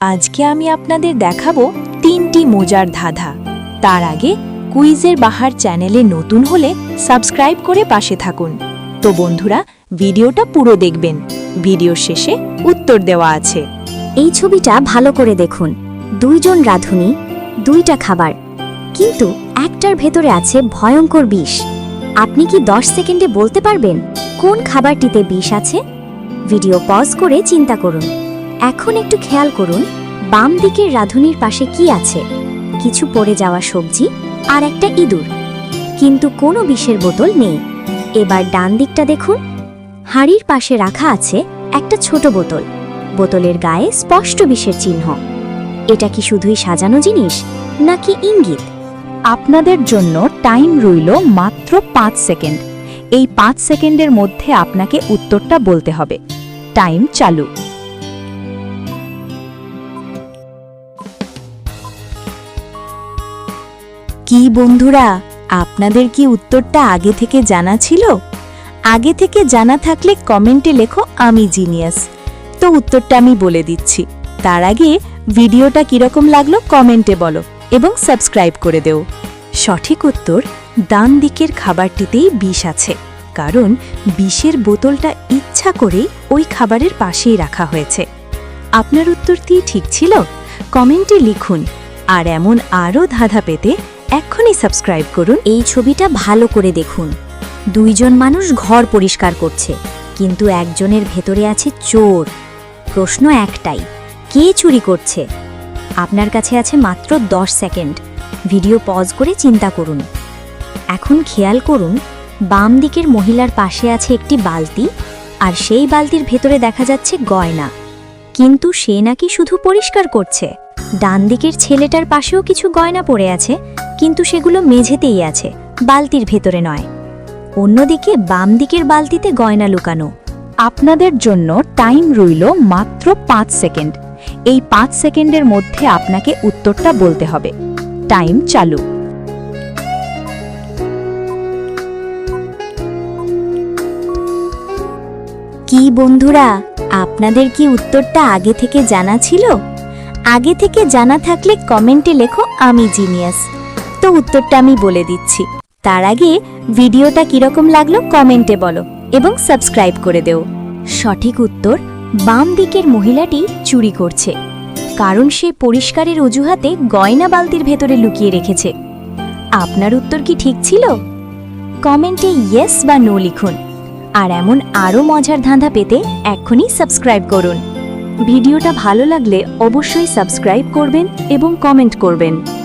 আজকে আমি আপনাদের দেখাবো তিনটি মোজার ধাঁধা। তার আগে কুইজের বাহার চ্যানেলে নতুন হলে সাবস্ক্রাইব করে পাশে থাকুন। তো বন্ধুরা, ভিডিওটা পুরো দেখবেন। ভিডিওর শেষে উত্তর দেওয়া আছে। এই ছবিটা ভালো করে দেখুন। দুইজন রাঁধুনি, দুইটা খাবার। কিন্তু একটার ভেতরে আছে ভয়ঙ্কর বিষ। আপনি কি দশ সেকেন্ডে বলতে পারবেন কোন খাবারটিতে বিষ আছে? ভিডিও পজ করে চিন্তা করুন। এখন একটু খেয়াল করুন, বাম দিকের রাঁধুনির পাশে কি আছে। কিছু পড়ে যাওয়া সবজি আর একটা ইঁদুর। কিন্তু কোনো বিষের বোতল নেই। এবার ডান দিকটা দেখুন। হাড়ির পাশে রাখা আছে একটা ছোট বোতল। বোতলের গায়ে স্পষ্ট বিষের চিহ্ন। এটা কি শুধুই সাজানো জিনিস, নাকি ইঙ্গিত? আপনাদের জন্য টাইম রইল মাত্র পাঁচ সেকেন্ড। এই পাঁচ সেকেন্ডের মধ্যে আপনাকে উত্তরটা বলতে হবে। টাইম চালু। কি বন্ধুরা, আপনাদের কি উত্তরটা আগে থেকে জানা ছিল? আগে থেকে জানা থাকলে কমেন্টে লেখো আমি জিনিয়াস। তো উত্তরটা আমি বলে দিচ্ছি। তার আগে ভিডিওটা কীরকম লাগল কমেন্টে বলো এবং সাবস্ক্রাইব করে দেও। সঠিক উত্তর ডান দিকের খাবারটিতেই বিষ আছে, কারণ বিষের বোতলটা ইচ্ছা করেই ওই খাবারের পাশেই রাখা হয়েছে। আপনার উত্তরটি ঠিক ছিল? কমেন্টে লিখুন। আর এমন আরও ধাঁধা পেতে এক্ষুনি সাবস্ক্রাইব করুন। এই ছবিটা ভালো করে দেখুন। দুইজন মানুষ ঘর পরিষ্কার করছে, কিন্তু একজনের ভেতরে আছে চোর। প্রশ্ন একটাই, কে চুরি করছে? আপনার কাছে আছে মাত্র দশ সেকেন্ড। ভিডিও পজ করে চিন্তা করুন। এখন খেয়াল করুন, বাম দিকের মহিলার পাশে আছে একটি বালতি, আর সেই বালতির ভেতরে দেখা যাচ্ছে গয়না। কিন্তু সে নাকি শুধু পরিষ্কার করছে। ডান দিকের ছেলেটার পাশেও কিছু গয়না পড়ে আছে কিন্তু সেগুলো মেঝেতেই আছে, বালতির ভেতরে নয়। অন্যদিকে বাম দিকের বালতিতে গয়না লুকানো। আপনাদের জন্য টাইম রইল মাত্র পাঁচ সেকেন্ড। এই পাঁচ সেকেন্ডের মধ্যে আপনাকে উত্তরটা বলতে হবে। টাইম চালু। কি বন্ধুরা, আপনাদের কি উত্তরটা আগে থেকে জানা ছিল? আগে থেকে জানা থাকলে কমেন্টে লেখো আমি জিনিয়াস। তো উত্তরটা আমি বলে দিচ্ছি। তার আগে ভিডিওটা কীরকম লাগল কমেন্টে বলো এবং সাবস্ক্রাইব করে দেও। সঠিক উত্তর, বাম দিকের মহিলাটি চুরি করছে। কারণ সে পরিষ্কারের অজুহাতে গয়না বালতির ভেতরে লুকিয়ে রেখেছে। আপনার উত্তর কি ঠিক ছিল? কমেন্টে ইয়েস বা নো লিখুন। আর এমন আরও মজার ধাঁধা পেতে এক্ষুনি সাবস্ক্রাইব করুন। ভিডিওটা ভালো লাগলে অবশ্যই সাবস্ক্রাইব করবেন এবং কমেন্ট করবেন।